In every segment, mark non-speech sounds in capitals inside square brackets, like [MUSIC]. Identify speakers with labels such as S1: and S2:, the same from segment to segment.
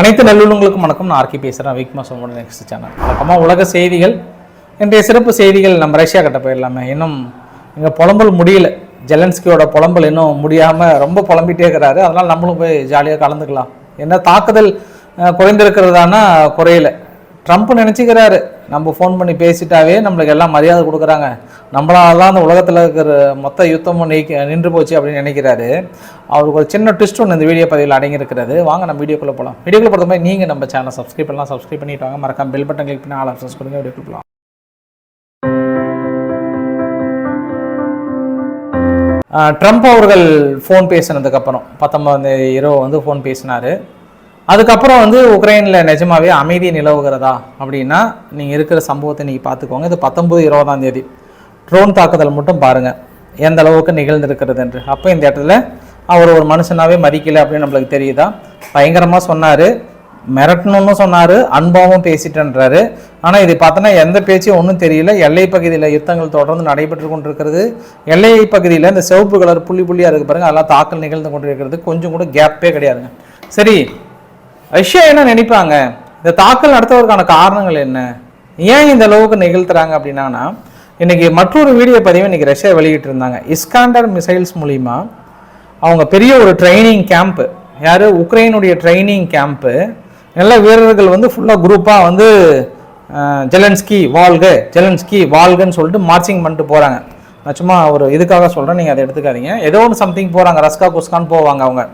S1: அனைத்து நல்லுள்ளங்களுக்கும் வணக்கம். நான் ஆர்கி பேசுகிறேன் விக்மா சோமோட நெக்ஸ்ட் சேனல் வழக்கமாக உலக செய்திகள் இன்றைய சிறப்பு செய்திகள் நம்ம ரஷ்யா கிட்ட போயிடலாமே. இன்னும் இங்கே புலம்பல் முடியல. ஜெலன்ஸ்கியோட புலம்பல் இன்னும் முடியாமல் ரொம்ப புலம்பிகிட்டே இருக்கிறாரு. அதனால் நம்மளும் போய் ஜாலியாக கலந்துக்கலாம். என்ன தாக்குதல் குறைந்திருக்கிறதானா குறையல. ட்ரம்ப் நினச்சிக்கிறாரு. நம்ம ஃபோன் பண்ணி பேசிட்டாவே நம்மளுக்கு எல்லாம் மரியாதை கொடுக்குறாங்க. நம்மளால தான் அந்த உலகத்தில் இருக்கிற மொத்த யுத்தமும் நீக்கி நின்று போச்சு அப்படின்னு நினைக்கிறாரு. அவருக்கு ஒரு சின்ன ட்விஸ்ட் ஒன்று இந்த வீடியோ பதிவில் அடங்கியிருக்கிறது. வாங்க நம்ம வீடியோக்குள்ளே போகலாம் வீடியோக்குள்ள போகிற மாதிரி நீங்கள் நம்ம சேனல் சப்ஸ்கிரைப் பண்ணலாம். சப்ஸ்கிரைப் பண்ணிட்டு வாங்க. மறக்காம பெல் பட்டன் கிளிக் பண்ணி ஆல் ஆப்ஷன்ஸ் கொடுங்க. வீடியோக்குள்ள போகலாம் ட்ரம்ப் அவர்கள் ஃபோன் பேசினதுக்கப்புறம் பத்தொம்பது இரவு வந்து ஃபோன் பேசினார். அதுக்கப்புறம் வந்து உக்ரைனில் நிஜமாவே அமைதி நிலவுகிறதா அப்படின்னா நீங்கள் இருக்கிற சம்பவத்தை நீங்கள் பார்த்துக்கோங்க. இது பத்தொம்பது இருபதாம் தேதி. ட்ரோன் தாக்குதல் மட்டும் பாருங்கள் எந்த அளவுக்கு நிகழ்ந்திருக்கிறது என்று. அப்போ இந்த இடத்துல அவர் ஒரு மனுஷனாகவே மதிக்கலை அப்படின்னு நம்மளுக்கு தெரியுதா? பயங்கரமாக சொன்னார். மிரட்டணும்னு சொன்னார். அன்பாவும் பேசிட்டேன்றாரு. ஆனால் இது பார்த்தோன்னா எந்த பேச்சும் ஒன்றும் தெரியல. எல்லை பகுதியில் யுத்தங்கள் தொடர்ந்து நடைபெற்று கொண்டிருக்கிறது. எல்லை பகுதியில் இந்த சிவப்பு கலர் புள்ளி புள்ளியாக இருக்கு பாருங்கள் அதெல்லாம் தாக்கல் நிகழ்ந்து கொண்டிருக்கிறது. கொஞ்சம் கூட கேப்பே கிடையாதுங்க. சரி ரஷ்யா என்ன நினைப்பாங்க? இந்த தாக்கல் நடத்துவதற்கான காரணங்கள் என்ன? ஏன் இந்த அளவுக்கு நிகழ்த்துறாங்க அப்படின்னா இன்னைக்கு மற்றொரு வீடியோ பதிவை இன்னைக்கு ரஷ்யா வெளியிட்டு இருந்தாங்க இஸ்காண்டர் மிசைல்ஸ் மூலிமா அவங்க பெரிய ஒரு ட்ரைனிங் கேம்ப்பு யார்? உக்ரைனுடைய ட்ரைனிங் கேம்ப்பு நல்ல வீரர்கள் வந்து ஃபுல்லாக குரூப்பாக வந்து ஜெலன்ஸ்கி வால்க ஜெலன்ஸ்கி வால்கன்னு சொல்லிட்டு மார்ச்சிங் பண்ணிட்டு போகிறாங்க நான் சும்மா ஒரு இதுக்காக சொல்கிறேன் நீங்கள் அதை எடுத்துக்காதீங்க. ஏதோ ஒன்று சம்திங் போகிறாங்க ரஸ்கா குஸ்கான்னு போவாங்க அவங்க.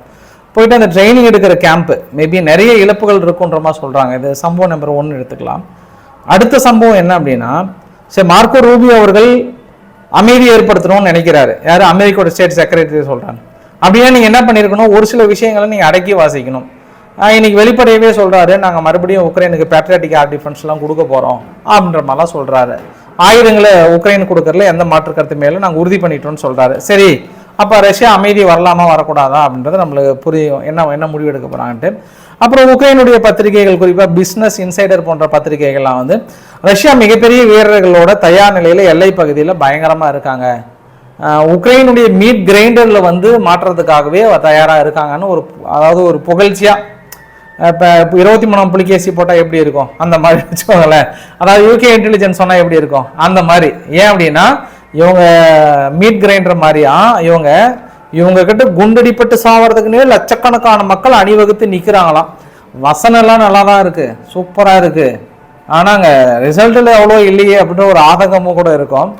S1: போயிட்டு அந்த ட்ரைனிங் எடுக்கிற கேம்ப்பு மேபி நிறைய இழப்புகள் இருக்குன்ற மாதிரி சொல்கிறாங்க இது சம்பவம் நம்பர் ஒன்று எடுத்துக்கலாம். அடுத்த சம்பவம் என்ன அப்படின்னா சரி மார்க்கோ ரூபியோ அவர்கள் அமைதி ஏற்படுத்தணும்னு நினைக்கிறாரு. யார்? அமெரிக்காவோட ஸ்டேட் செக்ரட்டரி சொல்கிறாங்க அப்படின்னா நீங்கள் என்ன பண்ணியிருக்கணும் ஒரு சில விஷயங்களை நீங்கள் அடக்கி வாசிக்கணும். இன்னைக்கு வெளிப்படையவே சொல்கிறாரு நாங்கள் மறுபடியும் உக்ரைனுக்கு பேட்ரியாட்டிக் ஆர் டிஃபென்ஸ்லாம் கொடுக்க போகிறோம் அப்படின்ற மாதிரிலாம் சொல்கிறாரு ஆயுதங்களை உக்ரைன் கொடுக்கறதுல எந்த மாற்று கருத்து மேலும் நாங்கள் உறுதி பண்ணிட்டோம்னு சொல்கிறாரு சரி அப்போ ரஷ்யா அமைதி வரலாமா வரக்கூடாதா அப்படின்றது நம்மளுக்கு புரியும். என்ன என்ன முடிவு எடுக்க போகிறாங்கன்ட்டு அப்புறம் உக்ரைனுடைய பத்திரிகைகள் குறிப்பாக பிஸ்னஸ் இன்சைடர் போன்ற பத்திரிகைகள்லாம் வந்து ரஷ்யா மிகப்பெரிய வீரர்களோட தயார் நிலையில் எல்லை பகுதியில் பயங்கரமாக இருக்காங்க. உக்ரைனுடைய மீட் கிரைண்டரில் வந்து மாற்றுறதுக்காகவே தயாராக இருக்காங்கன்னு ஒரு அதாவது ஒரு புகழ்ச்சியாக இப்போ இப்போ இருபத்தி மூணாம் புலிகேசி போட்டால் எப்படி இருக்கும்? அந்த மாதிரி வச்சுக்கோங்களேன். அதாவது யூகே இன்டெலிஜென்ஸ் சொன்னால் எப்படி இருக்கும்? அந்த மாதிரி. ஏன் அப்படின்னா இவங்க மீட் கிரைண்டர் மாதிரியா? இவங்க இவங்க கிட்ட குண்டடிப்பட்டு சாவறதுக்குன்னே லட்சக்கணக்கான மக்கள் அணிவகுத்து நிற்கிறாங்களாம் வசனம்லாம் நல்லா தான் இருக்கு. சூப்பராக இருக்கு. ஆனாங்க ரிசல்ட்டில் எவ்வளோ இல்லையே அப்படின்ற ஒரு ஆதங்கமும் கூட இருக்கும்.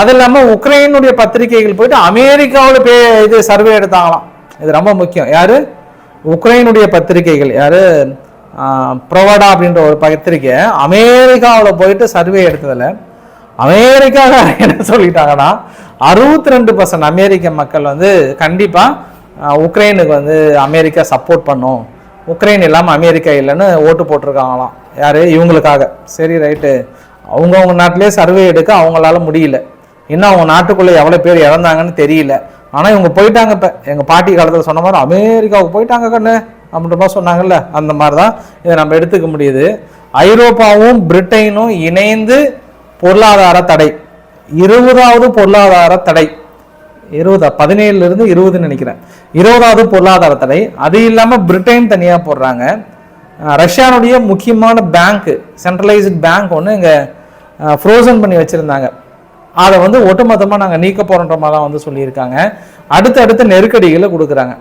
S1: அது இல்லாமல் உக்ரைனுடைய பத்திரிகைகள் போயிட்டு அமெரிக்காவில் பே இது சர்வே எடுத்தாங்களாம். இது ரொம்ப முக்கியம். யார்? உக்ரைனுடைய பத்திரிகைகள். யார்? ப்ரொவடா அப்படின்ற ஒரு பத்திரிக்கை அமெரிக்காவில் போயிட்டு சர்வே எடுத்ததில் அமெரிக்காவில் என்ன சொல்லிட்டாங்கன்னா அறுபத்தி ரெண்டு பர்சன்ட் அமெரிக்க மக்கள் வந்து கண்டிப்பாக உக்ரைனுக்கு வந்து அமெரிக்கா சப்போர்ட் பண்ணும். உக்ரைன் இல்லாமல் அமெரிக்கா இல்லைன்னு ஓட்டு போட்டிருக்காங்களாம். யார்? இவங்களுக்காக. சரி ரைட்டு அவங்கவுங்க நாட்டிலே சர்வே எடுக்க அவங்களால முடியல. இன்னும் அவங்க நாட்டுக்குள்ளே எவ்வளோ பேர் இறந்தாங்கன்னு தெரியல. ஆனால் இவங்க போயிட்டாங்க இப்போ. எங்கள் பாட்டி காலத்தில் சொன்ன மாதிரி அமெரிக்காவுக்கு போயிட்டாங்க கண்ணு அப்படின்ற மாதிரி சொன்னாங்கல்ல. அந்த மாதிரி தான் இதை நம்ம எடுத்துக்க முடியுது. ஐரோப்பாவும் பிரிட்டனும் இணைந்து பொருளாதார தடை. இருபதாவது பொருளாதார தடை. இருபதா பதினேழுல இருந்து இருபதுன்னு நினைக்கிறேன். இருபதாவது பொருளாதார தடை. அது இல்லாமல் பிரிட்டன் தனியாக போடுறாங்க. ரஷ்யானுடைய முக்கியமான பேங்க்கு சென்ட்ரலைஸ்டு பேங்க் ஒன்று இங்கே ஃப்ரோசன் பண்ணி வச்சுருந்தாங்க. அதை வந்து ஒட்டுமொத்தமாக நாங்கள் நீக்க போகிறோன்ற மாதிரிலாம் வந்து சொல்லியிருக்காங்க. அடுத்தடுத்த நெருக்கடிகளை கொடுக்குறாங்க.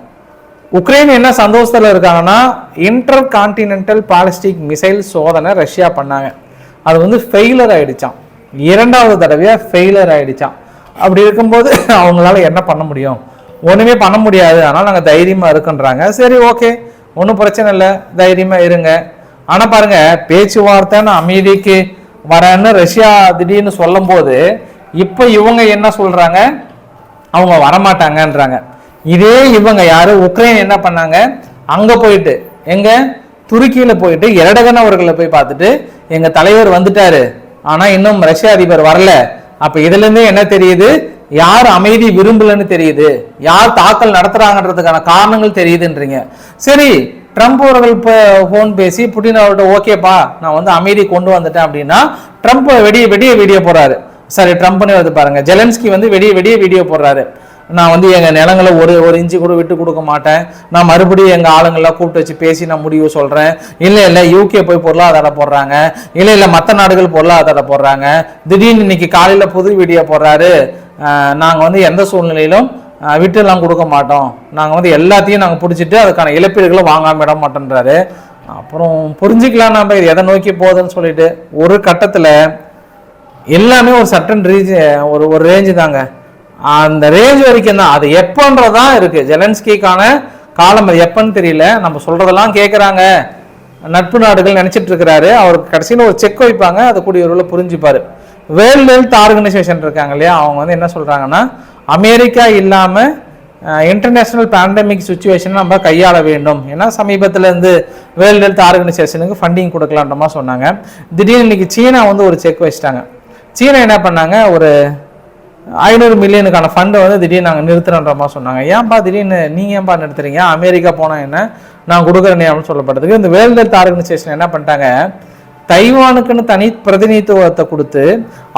S1: உக்ரைன் என்ன சந்தோஷத்தில் இருக்காங்கன்னா இன்டர் கான்டினென்டல் பாலிஸ்டிக் மிசைல் சோதனை ரஷ்யா பண்ணாங்க. அது வந்து ஃபெயிலர் ஆகிடுச்சான் இரண்டாவது தடவையாக ஃபெயிலர் ஆகிடுச்சான் அப்படி இருக்கும்போது [LAUGHS] அவங்களால என்ன பண்ண முடியும்? ஒன்றுமே பண்ண முடியாது. ஆனால் நாங்கள் தைரியமாக இருக்குன்றாங்க. சரி ஓகே ஒன்றும் பிரச்சனை இல்லை. தைரியமாக இருங்க. ஆனால் பாருங்கள் பேச்சுவார்த்தைன்னு அமைதிக்கு வரேன்னு ரஷ்யா திடீர்னு சொல்லும்போது இப்போ இவங்க என்ன சொல்கிறாங்க அவங்க வரமாட்டாங்கன்றாங்க. இதே இவங்க யார்? உக்ரைன் என்ன பண்ணாங்க? அங்கே போயிட்டு எங்கே? துருக்கியில் போயிட்டு இரடகன் அவர்களை போய் பார்த்துட்டு எங்கள் தலைவர் வந்துட்டாரு. ஆனா இன்னும் ரஷ்ய அதிபர் வரல. அப்ப இதுல இருந்தே என்ன தெரியுது? யார் அமைதி விரும்பலன்னு தெரியுது. யார் தாக்கல் நடத்துறாங்கன்றதுக்கான காரணங்கள் தெரியுதுன்றீங்க. சரி ட்ரம்ப் அவர்கள் இப்போ ஃபோன் பேசி புட்டின் அவர்கிட்ட ஓகேப்பா நான் வந்து அமைதி கொண்டு வந்துட்டேன் அப்படின்னா ட்ரம்ப் வெடிய வெடிய வீடியோ போடுறாரு. சாரி ட்ரம்ப்னு வந்து பாருங்க. ஜெலன்ஸ்கி வந்து வெடிய வெடிய வீடியோ போடுறாரு. நான் வந்து எங்கள் நிலங்களை ஒரு ஒரு இன்ச்சு கூட விட்டு கொடுக்க மாட்டேன். நான் மறுபடியும் எங்கள் ஆளுங்கள்லாம் கூப்பிட்டு வச்சு பேசி நான் முடிவு சொல்கிறேன் இல்லை இல்லை யூகே போய் பொருளாதாரம் போடுறாங்க. இல்லை இல்லை மற்ற நாடுகள் பொருளாதாரம் போடுறாங்க. திடீர்னு இன்னைக்கு காலையில் புது வீடியோ போடுறாரு. நாங்கள் வந்து எந்த சூழ்நிலையிலும் விட்டுலாம் கொடுக்க மாட்டோம். நாங்கள் வந்து எல்லாத்தையும் நாங்கள் பிடிச்சிட்டு அதுக்கான இழப்பீடுகளை வாங்காமல் விட மாட்டேன்றாரு. அப்புறம் புரிஞ்சுக்கலாம் நம்ம இது எதை நோக்கி போகுதுன்னு சொல்லிட்டு ஒரு கட்டத்தில் எல்லாமே ஒரு சட்டன் ரீஜ் ஒரு ஒரு ரேஞ்சு தாங்க. அந்த ரேஞ்ச் வரைக்கும் தான் அது எப்பன்றதான் இருக்கு. ஜெலன்ஸ்கிக்கான காலம் அது எப்பன்னு தெரியல. நம்ம சொல்றதெல்லாம் கேட்குறாங்க நட்பு நாடுகள் நினைச்சிட்டு இருக்கிறாரு அவருக்கு கடைசியில் ஒரு செக் வைப்பாங்க. அதை கூடிய ஒரு புரிஞ்சுப்பாரு. வேர்ல்டு ஹெல்த் ஆர்கனைசேஷன் இருக்காங்க இல்லையா? அவங்க வந்து என்ன சொல்றாங்கன்னா அமெரிக்கா இல்லாம இன்டர்நேஷனல் பேண்டமிக் சுச்சுவேஷன் நம்ம கையாள வேண்டும். ஏன்னா சமீபத்துல இருந்து வேர்ல்டு ஹெல்த் ஆர்கனைசேஷனுக்கு ஃபண்டிங் கொடுக்கலான்ற மாதிரி சொன்னாங்க. திடீர்னு இன்னைக்கு சீனா வந்து ஒரு செக் வச்சிட்டாங்க. சீனா என்ன பண்ணாங்க? ஒரு ஐநூறு மில்லியனுக்கான ஃபண்டை வந்து திடீர்னு நாங்கள் நிறுத்துறன்ற மாதிரி சொன்னாங்க. ஏன்பா திடீர்னு நீங்கள் ஏன்பா நிறுத்துறீங்க? அமெரிக்கா போனால் என்ன? நான் கொடுக்குறேனே அப்படின்னு சொல்லப்பட்டதுக்கு இந்த வேர்ல்டு ஹெல்த் ஆர்கனைசேஷன் என்ன பண்ணிட்டாங்க? தைவானுக்குன்னு தனி பிரதிநிதித்துவத்தை கொடுத்து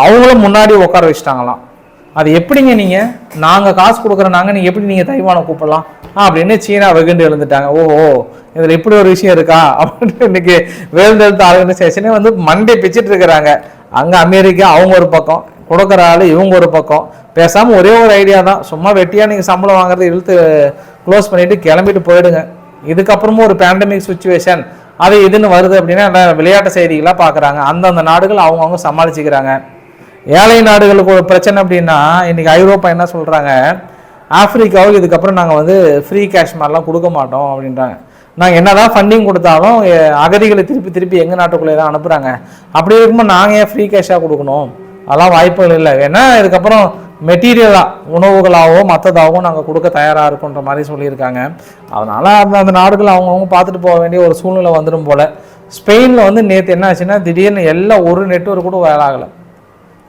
S1: அவங்களும் முன்னாடி உட்கார வச்சுட்டாங்களாம். அது எப்படிங்க நீங்கள் நாங்கள் காசு கொடுக்குறோம் நாங்கள் நீங்கள் எப்படி நீங்கள் தைவானை கூப்பிடலாம்? அப்படின்னு சீனா வெகுண்டு எழுந்துட்டாங்க. ஓஹோ இதில் இப்படி ஒரு விஷயம் இருக்கா? அப்படின்னு இன்னைக்கு வேர்ல்டு ஹெல்த் ஆர்கனைசேஷனே வந்து மண்டே பிச்சுட்டு இருக்கிறாங்க. அங்கே அமெரிக்கா அவங்க ஒரு பக்கம். கொடுக்குற ஆள் இவங்க ஒரு பக்கம். பேசாமல் ஒரே ஒரு ஐடியா தான். சும்மா வெட்டியாக நீங்கள் சம்பளம் வாங்குறதை இழுத்து க்ளோஸ் பண்ணிவிட்டு கிளம்பிட்டு போயிடுங்க. இதுக்கப்புறமும் ஒரு பேண்டமிக் சுச்சுவேஷன் அது இதுன்னு வருது அப்படின்னா எல்லாம் விளையாட்டு செய்திகளாக பார்க்குறாங்க. அந்தந்த நாடுகள் அவங்கவுங்க சமாளிச்சுக்கிறாங்க. ஏழை நாடுகளுக்கு ஒரு பிரச்சனை அப்படின்னா இன்னைக்கு ஐரோப்பா என்ன சொல்கிறாங்க ஆப்பிரிக்காவுக்கு இதுக்கப்புறம் நாங்கள் வந்து ஃப்ரீ கேஷ் மாதிரிலாம் கொடுக்க மாட்டோம் அப்படின்றாங்க. நாங்கள் என்ன தான் ஃபண்டிங் கொடுத்தாலும் அகதிகளை திருப்பி திருப்பி எங்கள் நாட்டுக்குள்ளே தான் அனுப்புகிறாங்க அப்படி இருக்கும்போது நாங்கள் ஏன் ஃப்ரீ கேஷாக கொடுக்கணும்? அதெல்லாம் வாய்ப்புகள் இல்லை. ஏன்னா இதுக்கப்புறம் மெட்டீரியலாக உணவுகளாகவோ மற்றதாகவோ நாங்கள் கொடுக்க தயாராக இருக்குன்ற மாதிரி சொல்லியிருக்காங்க. அதனால் அந்த அந்த நாடுகள் அவங்கவுங்க பார்த்துட்டு போக வேண்டிய ஒரு சூழ்நிலை வந்துடும் போல். ஸ்பெயினில் வந்து நேற்று என்ன ஆச்சுன்னா திடீர்னு எல்லாம் ஒரு நெட்ஒர்க் கூட வேலாகலை ஆகலை.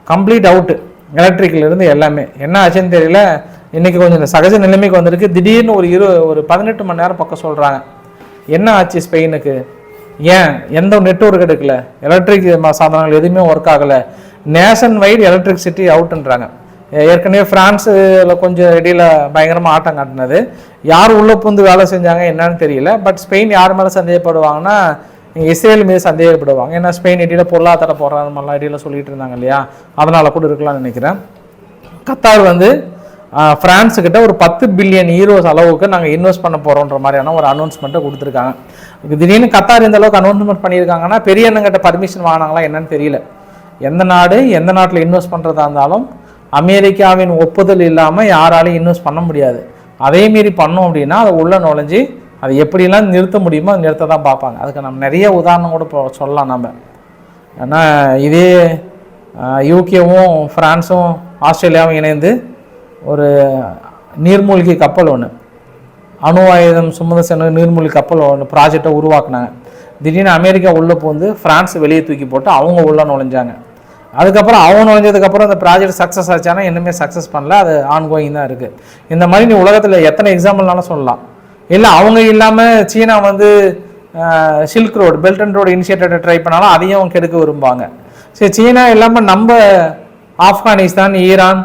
S1: கம்ப்ளீட் அவுட்டு எலக்ட்ரிக்கல் இருந்து எல்லாமே. என்ன ஆச்சுன்னு தெரியல. இன்றைக்கி கொஞ்சம் இந்த சகஜ நிலைமைக்கு வந்திருக்கு. திடீர்னு ஒரு இரு ஒரு பதினெட்டு மணி நேரம் பக்கம் சொல்கிறாங்க என்ன ஆச்சு ஸ்பெயினுக்கு? ஏன்? எந்த நெட்ஒர்க் எடுக்கல? எலக்ட்ரிக் சாதனங்கள் எதுவுமே ஒர்க் ஆகலை. நேஷன் வைடு எலக்ட்ரிசிட்டி அவுட்டுன்றாங்க ஏற்கனவே ஃப்ரான்ஸில் கொஞ்சம் இடையில் பயங்கரமாக ஆட்டம் காட்டினது. யார் உள்ளே புந்து வேலை செஞ்சாங்க என்னன்னு தெரியல. பட் ஸ்பெயின் யார் மேலே சந்தேகப்படுவாங்கன்னா இஸ்ரேல் மீது சந்தேகப்படுவாங்க. ஏன்னா ஸ்பெயின் இடையில பொருளாதார போராட்டம் மாதிரிலாம் இடையில சொல்லிட்டு இருந்தாங்க இல்லையா? அதனால் கூட இருக்கலாம்னு நினைக்கிறேன். கத்தார் வந்து ஃப்ரான்ஸுக்கிட்ட ஒரு பத்து பில்லியன் ஈரோஸ் அளவுக்கு நாங்கள் இன்வெஸ்ட் பண்ண போகிறோன்ற மாதிரியான ஒரு அனௌன்ஸ்மெண்ட்டை கொடுத்துருக்காங்க. திடீர்னு கத்தார் இந்த அளவுக்கு அனௌன்ஸ்மெண்ட் பண்ணியிருக்காங்கன்னா பெரிய அண்ணங்கிட்ட பர்மிஷன் வாங்கினாங்களா என்னன்னு தெரியல. எந்த நாடு எந்த நாட்டில் இன்வெஸ்ட் பண்ணுறதா இருந்தாலும் அமெரிக்காவின் ஒப்புதல் இல்லாமல் யாராலையும் இன்வெஸ்ட் பண்ண முடியாது. அதே மீறி பண்ணோம் அப்படின்னா அதை உள்ளே நுழைஞ்சு அது எப்படிலாம் நிறுத்த முடியுமோ அதை நிறுத்த தான் பார்ப்பாங்க. அதுக்கு நம்ம நிறைய உதாரணம் கூட இப்போ சொல்லலாம் நம்ம. ஏன்னா இதே யூகேவும் ஃப்ரான்ஸும் ஆஸ்திரேலியாவும் இணைந்து ஒரு நீர்மூழ்கி கப்பல் ஒன்று அணு ஆயுதம் சுமந்து சென்ற நீர்மூழ்கி கப்பல் ஒன்று ப்ராஜெக்டை உருவாக்குனாங்க. திடீர்னு அமெரிக்கா உள்ளே போந்து ஃப்ரான்ஸ் வெளியே தூக்கி போட்டு அவங்க உள்ளே நுழைஞ்சாங்க. அதுக்கப்புறம் அவங்க நுழைஞ்சதுக்கப்புறம் அந்த ப்ராஜெக்ட் சக்ஸஸ் ஆச்சானா இன்னுமே சக்ஸஸ் பண்ணல. அது ஆன்கோயிங் தான் இருக்குது இந்த மாதிரி நீ உலகத்தில் எத்தனை எக்ஸாம்பிள்னாலும் சொல்லலாம். இல்லை அவங்க இல்லாமல் சீனா வந்து silk road belt and road initiative try பண்ணாலும் அதையும் அவங்க கெடுக்க விரும்புவாங்க. சரி சீனா இல்லாமல் நம்ம ஆப்கானிஸ்தான் ஈரான்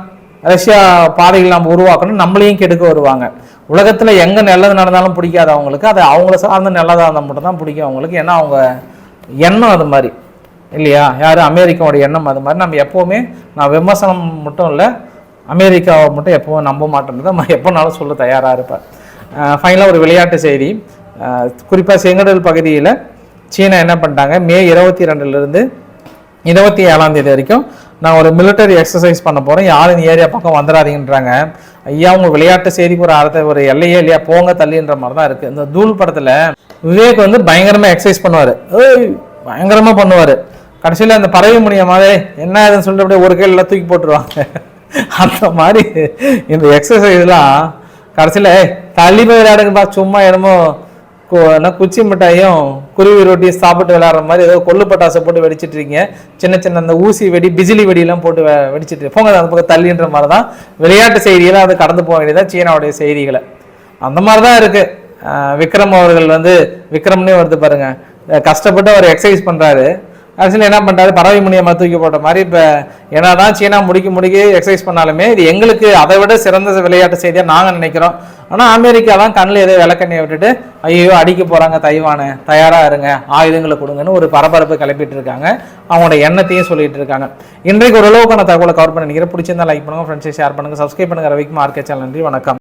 S1: ரஷ்யா பாதைகள் நம்ம உருவாக்கணும் நம்மளையும் கெடுக்க வருவாங்க. உலகத்தில் எங்கே நல்லது நடந்தாலும் பிடிக்காது அவங்களுக்கு. அது அவங்கள சார்ந்த நல்லதாக இருந்தால் மட்டும் தான் பிடிக்கும் அவங்களுக்கு. ஏன்னா அவங்க எண்ணம் அது மாதிரி. இல்லையா? யார்? அமெரிக்காவோட எண்ணம் அது மாதிரி. நம்ம எப்போவுமே நான் விமர்சனம் மட்டும் இல்லை அமெரிக்காவை மட்டும் எப்போவும் நம்ப மாட்டேன்றதை நான் எப்போனாலும் சொல்ல தயாராக இருப்பேன். ஃபைனலாக ஒரு விளையாட்டு செய்தி. குறிப்பாக செங்கடல் பகுதியில் சீனா என்ன பண்ணிட்டாங்க? மே இருபத்தி ரெண்டுலேருந்து இருபத்தி ஏழாம் தேதி வரைக்கும் நான் ஒரு மிலிட்டரி எக்ஸசைஸ் பண்ண போகிறேன் யாரும் இந்த ஏரியா பக்கம் வந்துடாதீங்கன்றாங்க. ஐயா உங்கள் விளையாட்டு செய்திக்கு ஒரு அர்த்த ஒரு எல்லையே இல்லையா? போங்க தள்ளின்ற மாதிரி தான் இருக்குது இந்த தூள் படத்தில் விவேக் வந்து பயங்கரமாக எக்ஸசைஸ் பண்ணுவார். பயங்கரமாக பண்ணுவார். கடைசியில் அந்த பறவை முடியாமலே என்ன இதுன்னு சொல்லிட்டு அப்படியே ஒரு கையில் தூக்கி போட்டுருவாங்க. அந்த மாதிரி இந்த எக்ஸசைஸ்லாம் கடைசியில் தள்ளி போய் விளையாடுங்கப்பா சும்மா என்னமோ கு- என்ன குச்சி மிட்டாயும் குருவி ரொட்டி சாப்பிட்டு விளையாடுற மாதிரி ஏதோ கொள்ளு பட்டாசை போட்டு வெடிச்சிட்டு இருக்கீங்க. சின்ன சின்ன அந்த ஊசி வெடி பிஜிலி வெடியெல்லாம் போட்டு வெடிச்சிட்டு போங்க அந்த பக்கம் தள்ளின்ற மாதிரி தான் விளையாட்டு செய்திகளை அது கடந்து போக வேண்டியதான் சீனாவுடைய செய்திகளை. அந்த மாதிரி தான் இருக்குது விக்ரம் அவர்கள் வந்து விக்ரம்னே வருது பாருங்கள் கஷ்டப்பட்டு அவர் எக்ஸசைஸ் பண்ணுறாரு கடைசியில் என்ன பண்ணுறாரு பறவை முனியமாக தூக்கி போட்ட மாதிரி இப்போ என்னதான் சீனா முடிக்க முடிக்க எக்ஸசைஸ் பண்ணாலுமே இது எங்களுக்கு அதை விட சிறந்த விளையாட்டு செய்தியாக நாங்கள் நினைக்கிறோம். ஆனால் அமெரிக்கா தான் கண்ணில் ஏதோ விளக்கண்ணியை விட்டுட்டு ஐயோ அடிக்க போகிறாங்க தைவானு. தயாராக இருங்க. ஆயுதங்களை கொடுங்கன்னு ஒரு பரபரப்பு கிளப்பிட்டு இருக்காங்க. அவங்களோட எண்ணத்தையும் சொல்லிட்டு இருக்காங்க. இன்றைக்கு ஓரளவுக்கான தகவலை கவர் பண்ணி நினைக்கிறேன் பிடிச்சிருந்தா லைக் பண்ணுங்கள் ஃப்ரெண்ட்ஸை ஷேர் பண்ணுங்கள் சப்ஸ்கிரைப் பண்ணுங்கள் ரவிக்கு மார்க்கெட் சேனல் நன்றி வணக்கம்.